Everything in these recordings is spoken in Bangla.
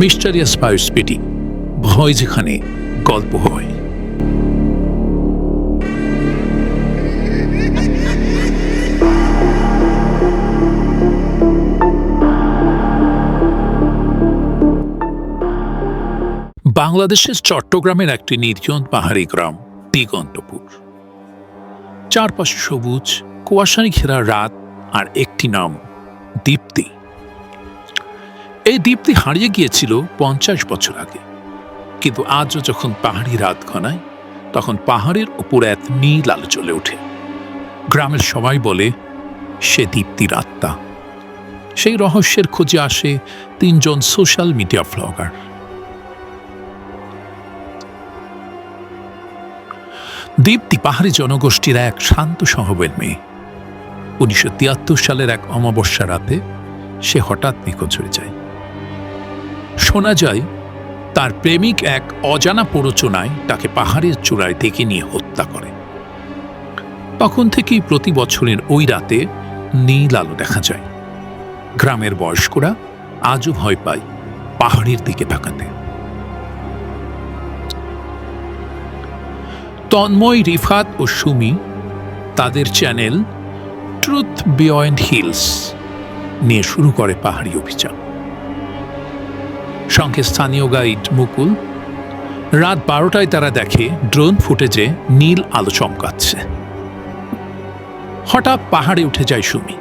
মিস্টারিয়াস বায়োস্পিটি ভয় যেখানে, গল্প হয়। বাংলাদেশের চট্টগ্রামের একটি নির্জন পাহাড়ি গ্রাম, দিগন্তপুর। চারপাশে সবুজ কুয়াশায় ঘেরা রাত আর একটি নাম, দীপ্তি। এই দীপ্তি হারিয়ে গিয়েছিল পঞ্চাশ বছর আগে। কিন্তু আজও যখন পাহাড়ি রাত ঘনায়, তখন পাহাড়ের উপর এক নীল আলো চলে ওঠে। গ্রামের সবাই বলে, সে দীপ্তির আত্মা। সেই রহস্যের খোঁজে আসে তিনজন সোশ্যাল মিডিয়া ব্লগার দীপ্তি পাহাড়ি জনগোষ্ঠীর এক শান্ত স্বভাবের মেয়ে। উনিশশো তিয়াত্তর সালের এক অমাবস্যা রাতে সে হঠাৎ নিখোঁজ হয়ে যায়। শোনা যায়, তার প্রেমিক এক অজানা প্ররোচনায় তাকে পাহাড়ের চূড়ায় ডেকে নিয়ে হত্যা করে। তখন থেকেই প্রতি বছরের ওই রাতে নীল আলো দেখা যায়। গ্রামের বয়স্করা আজও ভয় পায় পাহাড়ের দিকে তাকাতে। তন্ময়, রিফাত ও সুমি তাদের চ্যানেল ট্রুথ বিয়ন্ড হিলস নিয়ে শুরু করে পাহাড়ি অভিযান। সঙ্গে স্থানীয় গাইড মুকুল। রাত বারোটায় তারা দেখে ড্রোন ফুটেজে নীল আলো চমকাচ্ছে। হঠাৎ পাহাড়ে উঠে যায় সুমি।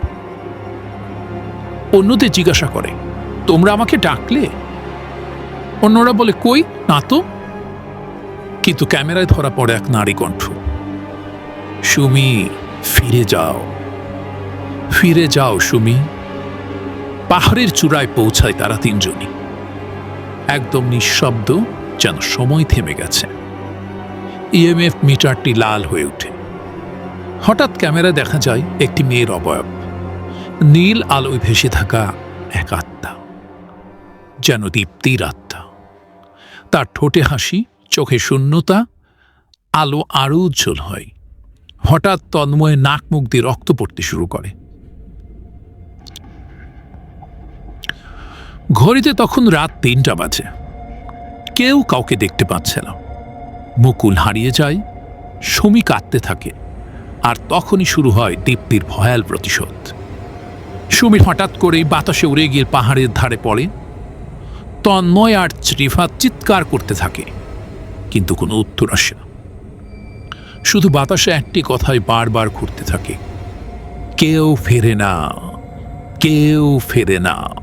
অন্যদের জিজ্ঞাসা করে, তোমরা আমাকে ডাকলে? অন্যরা বলে, কই? না তো। কিন্তু ক্যামেরায় ধরা পড়ে এক নারী কণ্ঠ। সুমি, ফিরে যাও। ফিরে যাও সুমি। পাহাড়ের চূড়ায় পৌঁছায় তারা তিনজনই। একদম নিঃশব্দ যেন সময় থেমে গেছে। ইএমএফ মিটারটি লাল হয়ে ওঠে। হঠাৎ ক্যামেরা দেখা যায় একটি মেয়ের অবয়ব। নীল আলোয় ভেসে থাকা এক আত্মা। যেন দীপ্তির আত্মা। তার ঠোঁটে হাসি, চোখে শূন্যতা, আলো আরও উজ্জ্বল হয়। হঠাৎ তন্ময়ে নাক মুখ দিয়ে রক্ত পড়তে শুরু করে। ঘড়িতে তখন রাত তিনটা বাজে। কেউ কাউকে দেখতে পাচ্ছে না। মুকুল হারিয়ে যায়, সমী কাঁদতে থাকে, আর তখনই শুরু হয় দীপ্তির ভয়াল প্রতিশোধ। সুমি হঠাৎ করেই বাতাসে উড়ে গিয়ে পাহাড়ের ধারে পড়ে। তন্ময় আর ত্রিফাত চিৎকার করতে থাকে, কিন্তু কোনো উত্তর আসে না। শুধু বাতাসে একটি কথাই বারবার ঘুরতে থাকে, কেউ ফেরে না, কেউ ফেরে না।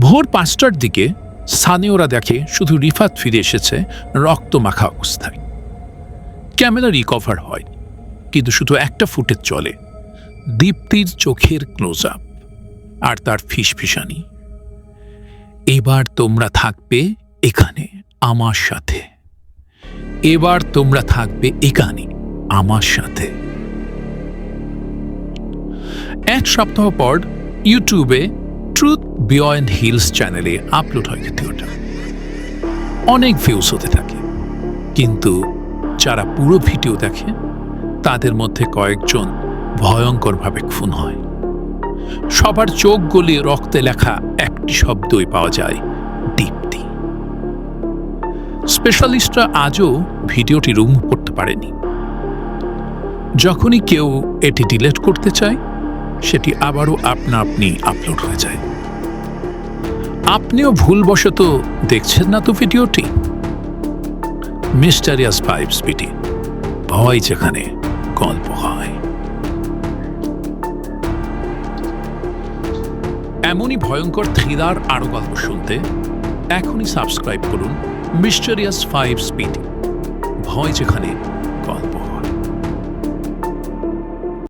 ভোর পাঁচটার দিকে স্থানীয়রা দেখে শুধু রিফাত ফিরে এসেছে রক্ত মাখা অবস্থায়। ক্যামেরা রিকভার হয়, কিন্তু শুধু একটা ফুটেজ চলে, দীপ্তির চোখের ক্লোজ আপ আর তার ফিসফিসানি। এবার তোমরা থাকবে এখানে, আমার সাথে। এবার তোমরা থাকবে এখানে, আমার সাথে। এক সপ্তাহ পর ইউটিউবে ট্রুথ বিয়ন্ড হিলস চ্যানেলে আপলোড হয় ভিডিওটা অনেক ভিউজ হতে থাকে। কিন্তু যারা পুরো ভিডিও দেখে, তাদের মধ্যে কয়েকজন ভয়ঙ্করভাবে খুন হয়। সবার চোখ গলিয়ে রক্তে লেখা একটি শব্দই পাওয়া যায়, দীপ্তি। স্পেশালিস্টরা আজও ভিডিওটি রুম করতে পারেনি। যখনই কেউ এটি ডিলেট করতে চায় সেটি আবারও আপনা আপনি আপলোড হয়ে যায়। আপনিও ভুলবশত দেখছেন না তো ভিডিওটি? মিস্টারিয়াস ফাইভ স্পিটি ভয় যেখানে গল্প হয়। এমনই ভয়ঙ্কর থ্রিলার আরও গল্প শুনতে এখনই সাবস্ক্রাইব করুন মিস্টারিয়াস ফাইভ স্পিড ভয় যেখানে গল্প